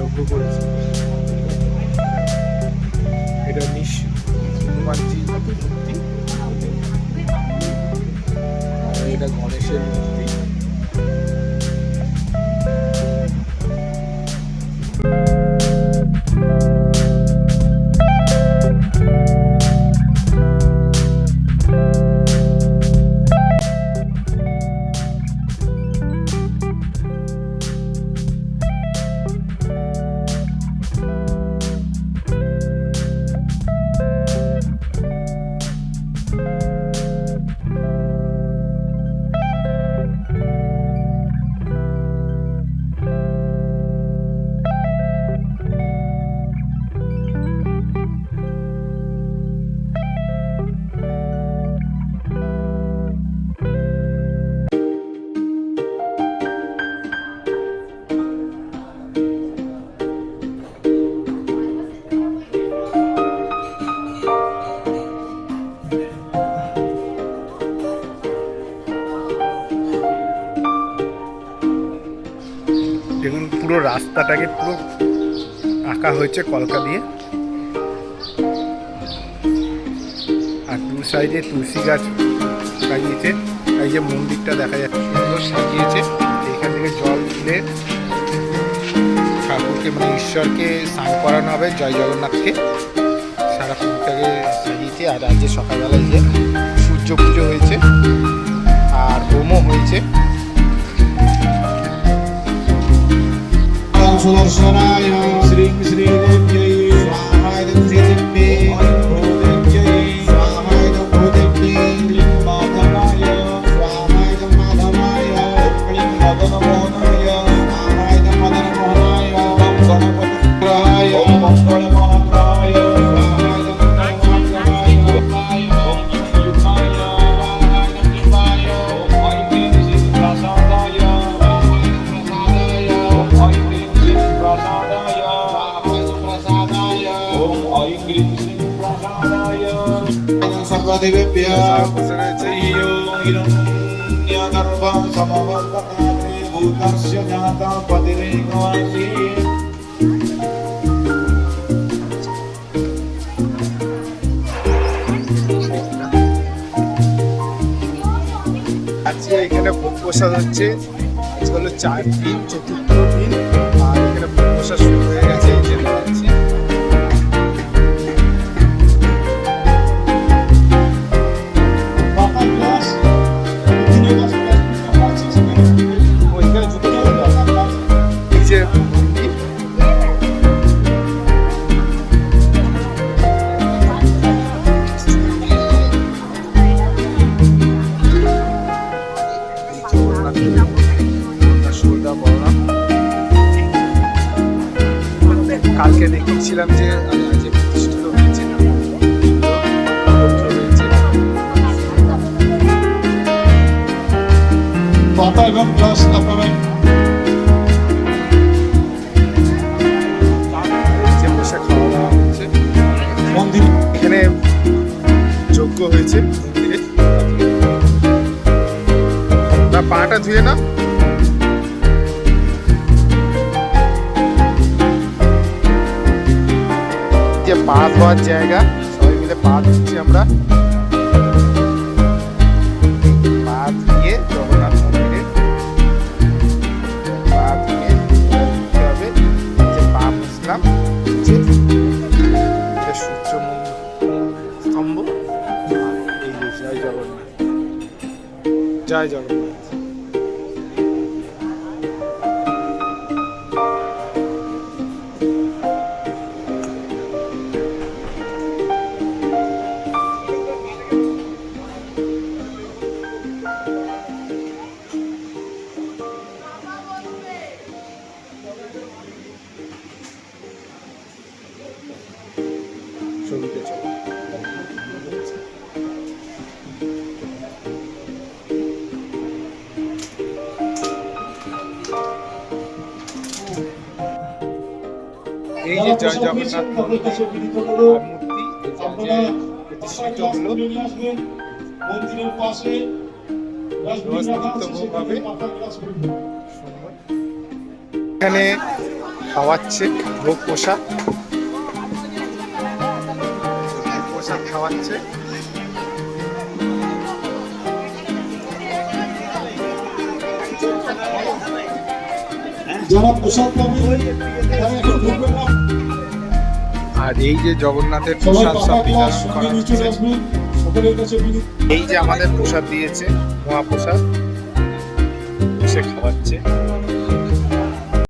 যজ্ঞ করেছে। এটা নিশ এটা গণেশের মূর্তি। দেখুন, পুরো রাস্তাটাকে পুরো আঁকা হয়েছে কলকা দিয়ে। আর দু সাইডে তুলসী গাছ লাগিয়েছে। এই যে মন্দিরটা দেখা যাচ্ছে, সুন্দর সাজিয়েছে। এখান থেকে জল দিলে ঠাকুরকে মানে ঈশ্বরকে স্নান করানো হবে জয় জগন্নাথকে। সারা পুরোটাকে সাজিয়েছে। আর আজকে সকালবেলায় যে সূর্য পুজো হয়েছে, আর হোমও হয়েছে। yolcular saraya Sri Sri Devya सर्वदेवेभ्यः हिरण्यगर्भं समवर्तते भूतस्य जाता पतिरेकवासी আজকে এখানে ভোগ প্রসাদ হচ্ছে আজকে হলো চার দিন চতুর্থ দিন আর এখানে ভোগ প্রসাদ শুরু হয়ে গেছে কালকে দেখিয়েছিলাম যে প্রতিষ্ঠিত হয়েছে পাতা এবং আপনারা মন্দির এখানে যজ্ঞ হয়েছে মন্দিরে। না পাটা ধুয়ে না যে পা ধোয়ার জায়গা, সবাই মিলে পা ধুচ্ছি আমরা। জগন্নাথ মন্দিরে। যে সূর্য স্তম্ভ। জগন্নাথ। জয় জগন্নাথ। এই যে জয় জগন্নাথ মূর্তি প্রতিষ্ঠিত হলো মন্দিরের পাশে এখানে খাওয়াচ্ছে, ভোগ পোশাক প্রসাদ খাওয়াচ্ছে। যারা পাবে আর এই যে জগন্নাথের প্রসাদ সব করা এই যে আমাদের প্রসাদ দিয়েছে মহাপ্রসাদ সে খাওয়াচ্ছে।